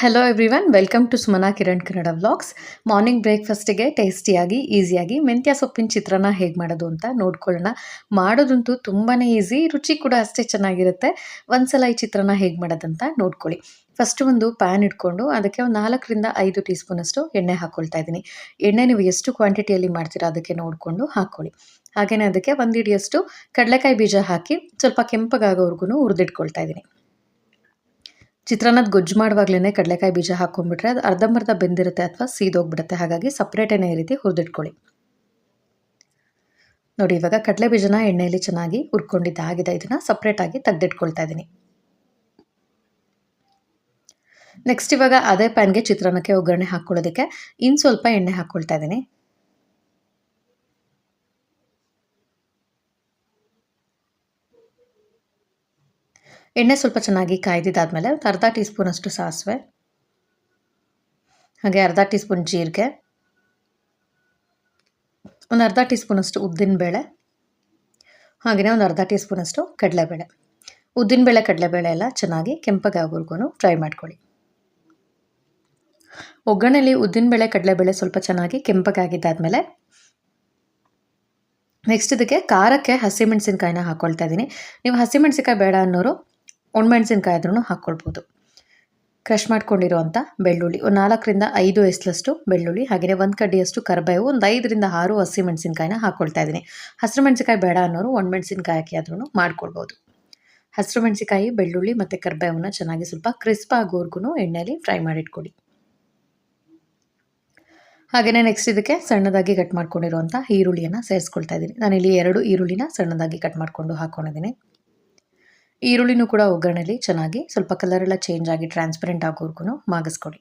Hello everyone welcome to Sumana Kiran Kannada vlogs morning ಬ್ರೇಕ್ಫಾಸ್ಟಿಗೆ ಟೇಸ್ಟಿಯಾಗಿ ಈಸಿಯಾಗಿ ಮೆಂತ್ಯ ಸೊಪ್ಪಿನ ಚಿತ್ರಾನ್ನ ಹೇಗೆ ಮಾಡೋದು ಅಂತ ನೋಡ್ಕೊಳ್ಳೋಣ. ಮಾಡೋದಂತೂ ತುಂಬಾ ಈಸಿ ರುಚಿ ಕೂಡ ಅಷ್ಟೇ ಚೆನ್ನಾಗಿರುತ್ತೆ. ಒಂದ್ಸಲ ಈ ಚಿತ್ರಾನ್ನ ಹೇಗೆ ಮಾಡೋದಂತ ನೋಡ್ಕೊಳ್ಳಿ. ಫಸ್ಟ್ ಒಂದು ಪ್ಯಾನ್ ಇಟ್ಕೊಂಡು ಅದಕ್ಕೆ ಒಂದು ನಾಲ್ಕರಿಂದ ಐದು ಟೀ ಸ್ಪೂನಷ್ಟು ಎಣ್ಣೆ ಹಾಕ್ಕೊಳ್ತಾ ಇದ್ದೀನಿ. ಎಣ್ಣೆ ನೀವು ಎಷ್ಟು ಕ್ವಾಂಟಿಟಿಯಲ್ಲಿ ಮಾಡ್ತೀರಾ ಅದಕ್ಕೆ ನೋಡಿಕೊಂಡು ಹಾಕ್ಕೊಳ್ಳಿ ಹಾಗೆಯೇ ಅದಕ್ಕೆ ಒಂದು ಹಿಡಿಯಷ್ಟು ಕಡಲೆಕಾಯಿ ಬೀಜ ಹಾಕಿ ಸ್ವಲ್ಪ ಕೆಂಪಗಾಗೋವರೆಗೂ ಹುರಿದಿಟ್ಕೊಳ್ತಾ ಇದ್ದೀನಿ. ಚಿತ್ರಾನ್ನದ ಗೊಜ್ಜು ಮಾಡುವಾಗಲೇ ಕಡಲೆಕಾಯಿ ಬೀಜ ಹಾಕೊಂಡ್ಬಿಟ್ರೆ ಅದು ಅರ್ಧಂಬರ್ಧ ಬೆಂದಿರುತ್ತೆ ಅಥವಾ ಸೀದೋಗ್ಬಿಡುತ್ತೆ. ಹಾಗಾಗಿ ಸಪ್ರೇಟೇನೆ ಈ ರೀತಿ ಹುರಿದಿಟ್ಕೊಳ್ಳಿ. ನೋಡಿ, ಇವಾಗ ಕಡಲೆ ಬೀಜನ ಎಣ್ಣೆಯಲ್ಲಿ ಚೆನ್ನಾಗಿ ಹುರ್ಕೊಂಡಿದ್ದಾಗಿದೆ ಇದನ್ನು ಸಪ್ರೇಟಾಗಿ ತೆಗೆದಿಟ್ಕೊಳ್ತಾ ಇದ್ದೀನಿ. ನೆಕ್ಸ್ಟ್ ಇವಾಗ ಅದೇ ಪ್ಯಾನ್ಗೆ ಚಿತ್ರಾನ್ನಕ್ಕೆ ಒಗ್ಗರಣೆ ಹಾಕ್ಕೊಳ್ಳೋದಕ್ಕೆ ಇನ್ನು ಸ್ವಲ್ಪ ಎಣ್ಣೆ ಹಾಕ್ಕೊಳ್ತಾ ಇದ್ದೀನಿ. ಎಣ್ಣೆ ಸ್ವಲ್ಪ ಚೆನ್ನಾಗಿ ಕಾಯ್ದಿದ್ದಾದಮೇಲೆ ಒಂದು ಅರ್ಧ ಟೀ ಸ್ಪೂನಷ್ಟು ಸಾಸಿವೆ, ಹಾಗೆ ಅರ್ಧ ಟೀ ಸ್ಪೂನ್ ಜೀರಿಗೆ, ಒಂದು ಅರ್ಧ ಟೀ ಸ್ಪೂನಷ್ಟು ಉದ್ದಿನಬೇಳೆ ಹಾಗೆಯೇ ಒಂದು ಅರ್ಧ ಟೀ ಸ್ಪೂನಷ್ಟು ಕಡಲೆಬೇಳೆ ಉದ್ದಿನಬೇಳೆ ಕಡಲೆಬೇಳೆ ಎಲ್ಲ ಚೆನ್ನಾಗಿ ಕೆಂಪಗಾಗೋರ್ಗೂ ಫ್ರೈ ಮಾಡ್ಕೊಳ್ಳಿ. ಒಗ್ಗರಣೆಯಲ್ಲಿ ಉದ್ದಿನಬೇಳೆ ಕಡಲೆಬೇಳೆ ಸ್ವಲ್ಪ ಚೆನ್ನಾಗಿ ಕೆಂಪಗಾಗಿದ್ದಾದಮೇಲೆ ನೆಕ್ಸ್ಟ್ ಇದಕ್ಕೆ ಖಾರಕ್ಕೆ ಹಸಿಮೆಣಸಿನ್ಕಾಯಿನ ಹಾಕ್ಕೊಳ್ತಾ ಇದ್ದೀನಿ. ನೀವು ಹಸಿಮೆಣಸಿನ್ಕಾಯಿ ಬೇಡ ಅನ್ನೋರು ಒಣಮೆಣಸಿನ್ಕಾಯಿ ಆದ್ರೂ ಹಾಕ್ಕೊಳ್ಬೋದು ಕ್ರಷ್ ಮಾಡ್ಕೊಂಡಿರುವಂಥ ಬೆಳ್ಳುಳ್ಳಿ. ಒಂದು ನಾಲ್ಕರಿಂದ ಐದು ಎಸ್ಲಷ್ಟು ಬೆಳ್ಳುಳ್ಳಿ ಹಾಗೆಯೇ ಒಂದು ಕಡ್ಡಿಯಷ್ಟು ಕರ್ಬೇವು, ಒಂದು ಐದರಿಂದ ಆರು ಹಸಿ ಮೆಣಸಿನ್ಕಾಯಿನ ಹಾಕ್ಕೊಳ್ತಾ ಇದ್ದೀನಿ. ಹಸಿರು ಮೆಣಸಿನ್ಕಾಯಿ ಬೇಡ ಅನ್ನೋರು ಒಣಮೆಣಸಿನ್ಕಾಯಿ ಹಾಕಿ ಆದ್ರೂ ಮಾಡ್ಕೊಳ್ಬೋದು. ಹಸಿರು ಮೆಣಸಿನ್ಕಾಯಿ, ಬೆಳ್ಳುಳ್ಳಿ ಮತ್ತು ಕರಿಬೇವನ್ನ ಚೆನ್ನಾಗಿ ಸ್ವಲ್ಪ ಕ್ರಿಸ್ಪ್ ಆಗೋವರೆಗೂ ಎಣ್ಣೆಯಲ್ಲಿ ಫ್ರೈ ಮಾಡಿಟ್ಕೊಡಿ. ಹಾಗೆಯೇ ನೆಕ್ಸ್ಟ್ ಇದಕ್ಕೆ ಸಣ್ಣದಾಗಿ ಕಟ್ ಮಾಡ್ಕೊಂಡಿರುವಂಥ ಈರುಳ್ಳಿಯನ್ನು ಸೇರಿಸ್ಕೊಳ್ತಾ ಇದ್ದೀನಿ. ನಾನಿಲ್ಲಿ ಎರಡು ಈರುಳ್ಳಿನ ಸಣ್ಣದಾಗಿ ಕಟ್ ಮಾಡಿಕೊಂಡು ಹಾಕ್ಕೊಂಡಿದ್ದೀನಿ ಈರುಳ್ಳಿನೂ ಕೂಡ ಒಗ್ಗರಣೆಯಲ್ಲಿ ಚೆನ್ನಾಗಿ ಸ್ವಲ್ಪ ಕಲರ್ ಎಲ್ಲ ಚೇಂಜ್ ಆಗಿ ಟ್ರಾನ್ಸ್ಪರೆಂಟ್ ಆಗೋರ್ಗು ಮಾಗಿಸ್ಕೊಡಿ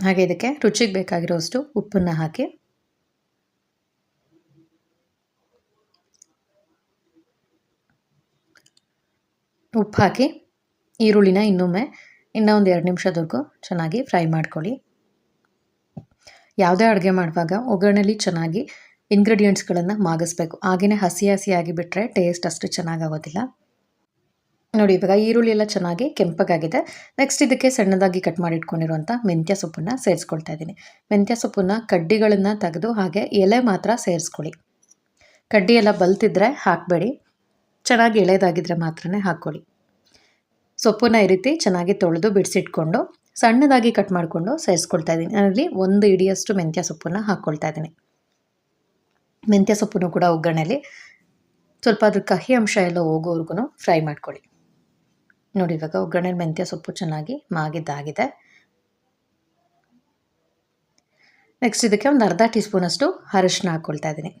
ಹಾಗೆ ಇದಕ್ಕೆ ರುಚಿಗೆ ಬೇಕಾಗಿರೋಷ್ಟು ಉಪ್ಪನ್ನು ಹಾಕಿ. ಉಪ್ಪು ಹಾಕಿ ಈರುಳ್ಳಿನ ಇನ್ನೊಮ್ಮೆ ಇನ್ನೂ ಒಂದು ಎರಡು ನಿಮಿಷದವರೆಗೂ ಚೆನ್ನಾಗಿ ಫ್ರೈ ಮಾಡ್ಕೊಳ್ಳಿ. ಯಾವುದೇ ಅಡುಗೆ ಮಾಡುವಾಗ ಒಗ್ಗರಣೆಲಿ ಚೆನ್ನಾಗಿ ಇಂಗ್ರೀಡಿಯೆಂಟ್ಸ್ಗಳನ್ನು ಮಾಗಿಸ್ಬೇಕು. ಹಾಗೆಯೇ ಹಸಿ ಹಸಿಯಾಗಿ ಬಿಟ್ಟರೆ ಟೇಸ್ಟ್ ಅಷ್ಟು ಚೆನ್ನಾಗಾಗೋದಿಲ್ಲ. ನೋಡಿ, ಇವಾಗ ಈರುಳ್ಳಿ ಎಲ್ಲ ಚೆನ್ನಾಗಿ ಕೆಂಪಗಾಗಿದೆ ನೆಕ್ಸ್ಟ್ ಇದಕ್ಕೆ ಸಣ್ಣದಾಗಿ ಕಟ್ ಮಾಡಿಟ್ಕೊಂಡಿರುವಂಥ ಮೆಂತ್ಯ ಸೊಪ್ಪನ್ನು ಸೇರಿಸ್ಕೊಳ್ತಾ ಇದ್ದೀನಿ. ಮೆಂತ್ಯ ಸೊಪ್ಪನ್ನು ಕಡ್ಡಿಗಳನ್ನು ತೆಗೆದು ಹಾಗೆ ಎಲೆ ಮಾತ್ರ ಸೇರಿಸ್ಕೊಳ್ಳಿ. ಕಡ್ಡಿ ಎಲ್ಲ ಬಲ್ತಿದ್ರೆ ಹಾಕಬೇಡಿ. ಚೆನ್ನಾಗಿ ಎಳೆದಾಗಿದ್ದರೆ ಮಾತ್ರನೇ ಹಾಕ್ಕೊಳ್ಳಿ. ಸೊಪ್ಪನ್ನ ಈ ರೀತಿ ಚೆನ್ನಾಗಿ ತೊಳೆದು ಬಿಡಿಸಿಟ್ಕೊಂಡು ಸಣ್ಣದಾಗಿ ಕಟ್ ಮಾಡಿಕೊಂಡು ಸೇರಿಸ್ಕೊಳ್ತಾ ಇದ್ದೀನಿ. ಅದರಲ್ಲಿ ಒಂದು ಇಡಿಯಷ್ಟು ಮೆಂತ್ಯ ಸೊಪ್ಪನ್ನು ಹಾಕ್ಕೊಳ್ತಾ ಇದ್ದೀನಿ. ಮೆಂತ್ಯ ಸೊಪ್ಪನ್ನು ಕೂಡ ಒಗ್ಗರಣೆಯಲ್ಲಿ ಸ್ವಲ್ಪ ಅದ್ರ ಕಹಿ ಅಂಶ ಎಲ್ಲ ಹೋಗೋವರೆಗೂ ಫ್ರೈ ಮಾಡ್ಕೊಳ್ಳಿ. ನೋಡಿ ಇವಾಗ ಒಗ್ಗರಣೆ ಮೆಂತ್ಯ ಸೊಪ್ಪು ಚೆನ್ನಾಗಿ ಮಾಗಿದ್ದಾಗಿದೆ. ನೆಕ್ಸ್ಟ್ ಇದಕ್ಕೆ ಒಂದು ಅರ್ಧ ಟೀ ಸ್ಪೂನಷ್ಟು ಅರಿಶಿನ ಹಾಕ್ಕೊಳ್ತಾ ಇದ್ದೀನಿ.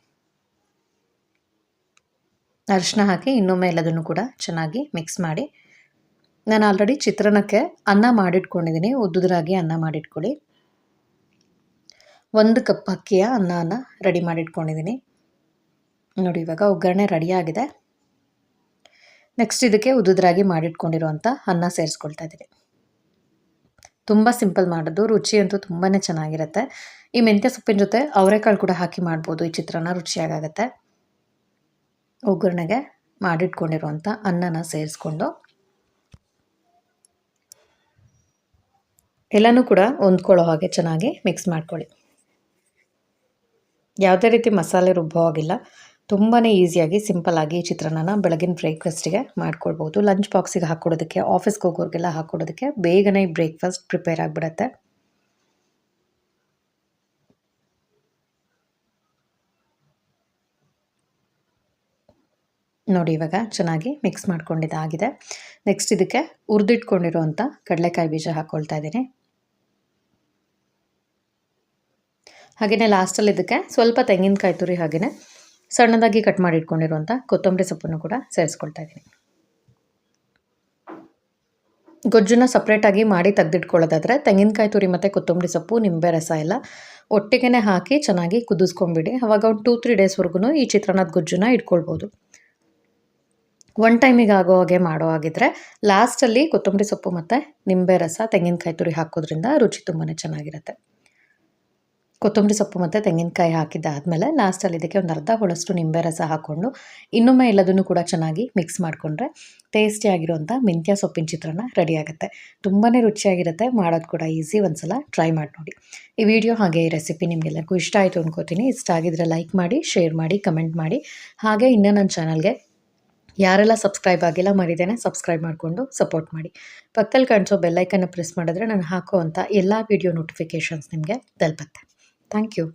ಅರಿಶಿನ ಹಾಕಿ ಇನ್ನೊಮ್ಮೆ ಎಲ್ಲದನ್ನು ಕೂಡ ಚೆನ್ನಾಗಿ ಮಿಕ್ಸ್ ಮಾಡಿ. ನಾನು ಆಲ್ರೆಡಿ ಚಿತ್ರಾನ್ನಕ್ಕೆ ಅನ್ನ ಮಾಡಿಟ್ಕೊಂಡಿದ್ದೀನಿ. ಉದ್ದುದ್ರಾಗಿ ಅನ್ನ ಮಾಡಿಟ್ಕೊಳ್ಳಿ. ಒಂದು ಕಪ್ ಅಕ್ಕಿಯ ಅನ್ನನ ರೆಡಿ ಮಾಡಿಟ್ಕೊಂಡಿದ್ದೀನಿ. ನೋಡಿ, ಇವಾಗ ಒಗ್ಗರಣೆ ರೆಡಿಯಾಗಿದೆ ನೆಕ್ಸ್ಟ್ ಇದಕ್ಕೆ ಉದುದ್ರಾಗಿ ಮಾಡಿಟ್ಕೊಂಡಿರುವಂಥ ಅನ್ನ ಸೇರಿಸ್ಕೊಳ್ತಾ ಇದ್ದೀನಿ. ತುಂಬ ಸಿಂಪಲ್ ಮಾಡೋದು, ರುಚಿ ಅಂತೂ ತುಂಬಾ ಚೆನ್ನಾಗಿರುತ್ತೆ. ಈ ಮೆಂತ್ಯ ಸೊಪ್ಪಿನ ಜೊತೆ ಅವರೆಕಾಳು ಕೂಡ ಹಾಕಿ ಮಾಡ್ಬೋದು, ಈ ಚಿತ್ರಾನ್ನ ರುಚಿಯಾಗತ್ತೆ ಒಗ್ಗರಣೆಗೆ ಮಾಡಿಟ್ಕೊಂಡಿರುವಂಥ ಅನ್ನನ ಸೇರಿಸ್ಕೊಂಡು, ಎಲ್ಲನೂ ಕೂಡ ಹೊಂದ್ಕೊಳ್ಳೋ ಹಾಗೆ ಚೆನ್ನಾಗಿ ಮಿಕ್ಸ್ ಮಾಡ್ಕೊಳ್ಳಿ. ಯಾವುದೇ ರೀತಿ ಮಸಾಲೆ ರುಬ್ಬವಾಗಿಲ್ಲ. ತುಂಬಾ ಈಸಿಯಾಗಿ ಸಿಂಪಲ್ಲಾಗಿ ಚಿತ್ರಾನ್ನ ಬೆಳಗಿನ ಬ್ರೇಕ್ಫಾಸ್ಟಿಗೆ ಮಾಡ್ಕೊಳ್ಬೋದು. ಲಂಚ್ ಬಾಕ್ಸಿಗೆ ಹಾಕ್ಕೊಡೋದಕ್ಕೆ ಆಫೀಸ್ಗೆ ಹೋಗೋರಿಗೆಲ್ಲ ಹಾಕ್ಕೊಡೋದಕ್ಕೆ ಬೇಗನೆ ಬ್ರೇಕ್ಫಾಸ್ಟ್ ಪ್ರಿಪೇರ್ ಆಗಿಬಿಡತ್ತೆ. ನೋಡಿ ಇವಾಗ ಚೆನ್ನಾಗಿ ಮಿಕ್ಸ್ ಮಾಡ್ಕೊಂಡಿದ್ದಾಗಿದೆ. ನೆಕ್ಸ್ಟ್ ಇದಕ್ಕೆ ಹುರಿದಿಟ್ಕೊಂಡಿರುವಂಥ ಕಡಲೆಕಾಯಿ ಬೀಜ ಹಾಕ್ಕೊಳ್ತಾ ಇದ್ದೀನಿ. ಹಾಗೆಯೇ ಲಾಸ್ಟಲ್ಲಿ ಇದಕ್ಕೆ ಸ್ವಲ್ಪ ತೆಂಗಿನಕಾಯಿ ತುರಿ ಹಾಗೆಯೇ ಸಣ್ಣದಾಗಿ ಕಟ್ ಮಾಡಿ ಇಟ್ಕೊಂಡಿರುವಂಥ ಕೊತ್ತಂಬರಿ ಸೊಪ್ಪನ್ನು ಕೂಡ ಸೇರಿಸ್ಕೊಳ್ತಾ ಇದ್ದೀನಿ. ಗೊಜ್ಜನ್ನ ಸಪ್ರೇಟಾಗಿ ಮಾಡಿ ತೆಗೆದಿಟ್ಕೊಳ್ಳೋದಾದರೆ ತೆಂಗಿನಕಾಯಿ ತುರಿ ಮತ್ತು ಕೊತ್ತಂಬರಿ ಸೊಪ್ಪು ನಿಂಬೆ ರಸ ಎಲ್ಲ ಒಟ್ಟಿಗೆ ಹಾಕಿ ಚೆನ್ನಾಗಿ ಕುದಿಸ್ಕೊಂಬಿಡಿ. ಅವಾಗ ಒಂದು ಟೂ ತ್ರೀ ಡೇಸ್ವರೆಗೂ ಈ ಚಿತ್ರಾನ್ನದ ಗೊಜ್ಜನ್ನ ಇಟ್ಕೊಳ್ಬೋದು. ಒನ್ ಟೈಮಿಗೆ ಆಗೋ ಹಾಗೆ ಮಾಡೋ ಹಾಗಿದ್ರೆ ಲಾಸ್ಟಲ್ಲಿ ಕೊತ್ತಂಬರಿ ಸೊಪ್ಪು ಮತ್ತು ನಿಂಬೆ ರಸ, ತೆಂಗಿನಕಾಯಿ ತುರಿ ಹಾಕೋದ್ರಿಂದ ರುಚಿ ತುಂಬಾ ಚೆನ್ನಾಗಿರುತ್ತೆ. ಕೊತ್ತಂಬರಿ ಸೊಪ್ಪು ಮತ್ತು ತೆಂಗಿನಕಾಯಿ ಹಾಕಿದ್ದಾದಮೇಲೆ ಲಾಸ್ಟಲ್ಲಿ ಇದಕ್ಕೆ ಒಂದು ಅರ್ಧ ಹೊಳಷ್ಟು ನಿಂಬೆ ರಸ ಹಾಕ್ಕೊಂಡು ಇನ್ನೊಮ್ಮೆ ಎಲ್ಲದನ್ನು ಕೂಡ ಚೆನ್ನಾಗಿ ಮಿಕ್ಸ್ ಮಾಡಿಕೊಂಡ್ರೆ ಟೇಸ್ಟಿಯಾಗಿರುವಂಥ ಮೆಂತ್ಯ ಸೊಪ್ಪಿನ ಚಿತ್ರಾನ್ನ ರೆಡಿ ಆಗುತ್ತೆ. ತುಂಬಾ ರುಚಿಯಾಗಿರುತ್ತೆ. ಮಾಡೋದು ಕೂಡ ಈಸಿ ಒಂದ್ಸಲ ಟ್ರೈ ಮಾಡಿ ನೋಡಿ. ಈ ವಿಡಿಯೋ ಹಾಗೆ ಈ ರೆಸಿಪಿ ನಿಮಗೆಲ್ಲರಿಗೂ ಇಷ್ಟ ಆಯಿತು ಅಂದ್ಕೋತೀನಿ ಇಷ್ಟ ಆಗಿದ್ರೆ ಲೈಕ್ ಮಾಡಿ ಶೇರ್ ಮಾಡಿ ಕಮೆಂಟ್ ಮಾಡಿ. ಹಾಗೆ ಇನ್ನೂ ನನ್ನ ಚಾನಲ್ಗೆ ಯಾರೆಲ್ಲ ಸಬ್ಸ್ಕ್ರೈಬ್ ಆಗಿಲ್ಲ ಮಾಡಿದ್ದೇನೆ ಸಬ್ಸ್ಕ್ರೈಬ್ ಮಾಡಿಕೊಂಡು ಸಪೋರ್ಟ್ ಮಾಡಿ. ಪಕ್ಕದಲ್ಲಿ ಕಾಣಿಸೋ ಬೆಲ್ಲೈಕನ್ನು ಪ್ರೆಸ್ ಮಾಡಿದ್ರೆ ನಾನು ಹಾಕುವಂಥ ಎಲ್ಲ ವೀಡಿಯೋ ನೋಟಿಫಿಕೇಷನ್ಸ್ ನಿಮಗೆ ತಲುಪುತ್ತೆ. Thank you.